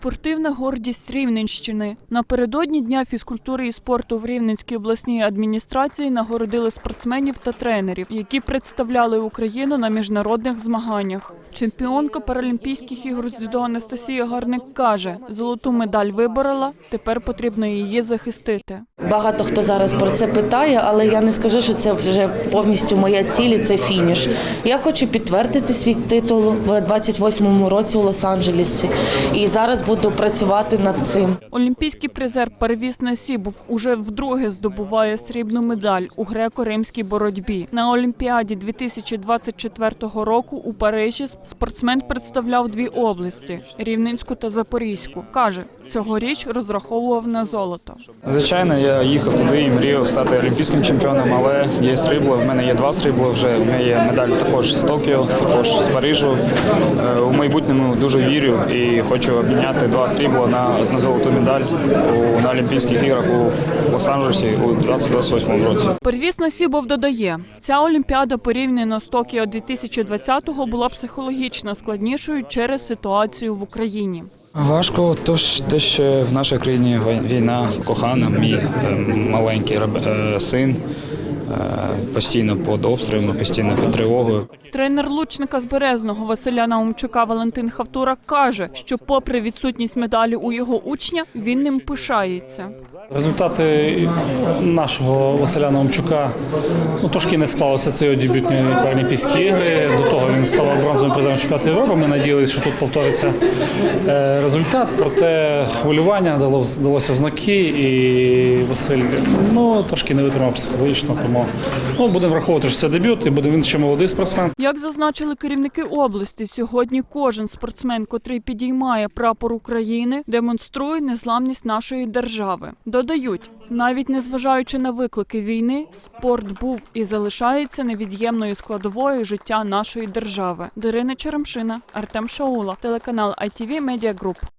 Спортивна гордість Рівненщини. Напередодні Дня фізкультури і спорту в Рівненській обласній адміністрації нагородили спортсменів та тренерів, які представляли Україну на міжнародних змаганнях. Чемпіонка Паралімпійських ігор з дзюдо Анастасія Гарник каже, золоту медаль виборола, тепер потрібно її захистити. Багато хто зараз про це питає, але я не скажу, що це вже повністю моя ціль, і це фініш. Я хочу підтвердити свій титул в 28-му році у Лос-Анджелесі, і зараз буду працювати над цим. Олімпійський призер Перевіз Насібов уже вдруге здобуває срібну медаль у греко-римській боротьбі. На Олімпіаді 2024 року у Парижі спортсмен представляв дві області Рівненську та Запорізьку. каже, цьогоріч розраховував на золото. Звичайно, я їхав туди і мріяв стати олімпійським чемпіоном, але є срібло. В мене є два срібла. Вже в мене є медаль також з Токіо, також з Парижу. Е, У майбутньому дуже вірю і хочу обміняти два срібла на одну золоту медаль у, на Олімпійських іграх у Лос-Анджелесі у 2028 році. Перевіз Насібов додає, ця олімпіада порівняно з Токіо 2020-го була психологічно складнішою через ситуацію в Україні. Важко, тож те, що в нашій країні війна кохана, мій е, маленький раб- е, син постійно під обстрілами, постійно під тривогою. Тренер лучника з Березного Василя Наумчука Валентин Хавтура каже, що, попри відсутність медалі у його учня, він ним пишається. Результати нашого Василя Наумчука ну, трошки не склалося це його дебютні Паралімпійські ігри. До того він став бронзовим призером чемпіонату Європи. Ми надіялися, що тут повториться е, результат. Проте хвилювання дало далося в знаки, і Василь ну, трошки не витримав психологічно. Тому ну, будемо враховувати, що це дебют, і буде він ще молодий спортсмен. Як зазначили керівники області, сьогодні кожен спортсмен, котрий підіймає прапор України, демонструє незламність нашої держави. Додають, навіть незважаючи на виклики війни, спорт був і залишається невід'ємною складовою життя нашої держави. Дарина Черемшина, Артем Шаула, телеканал ITV Media Group.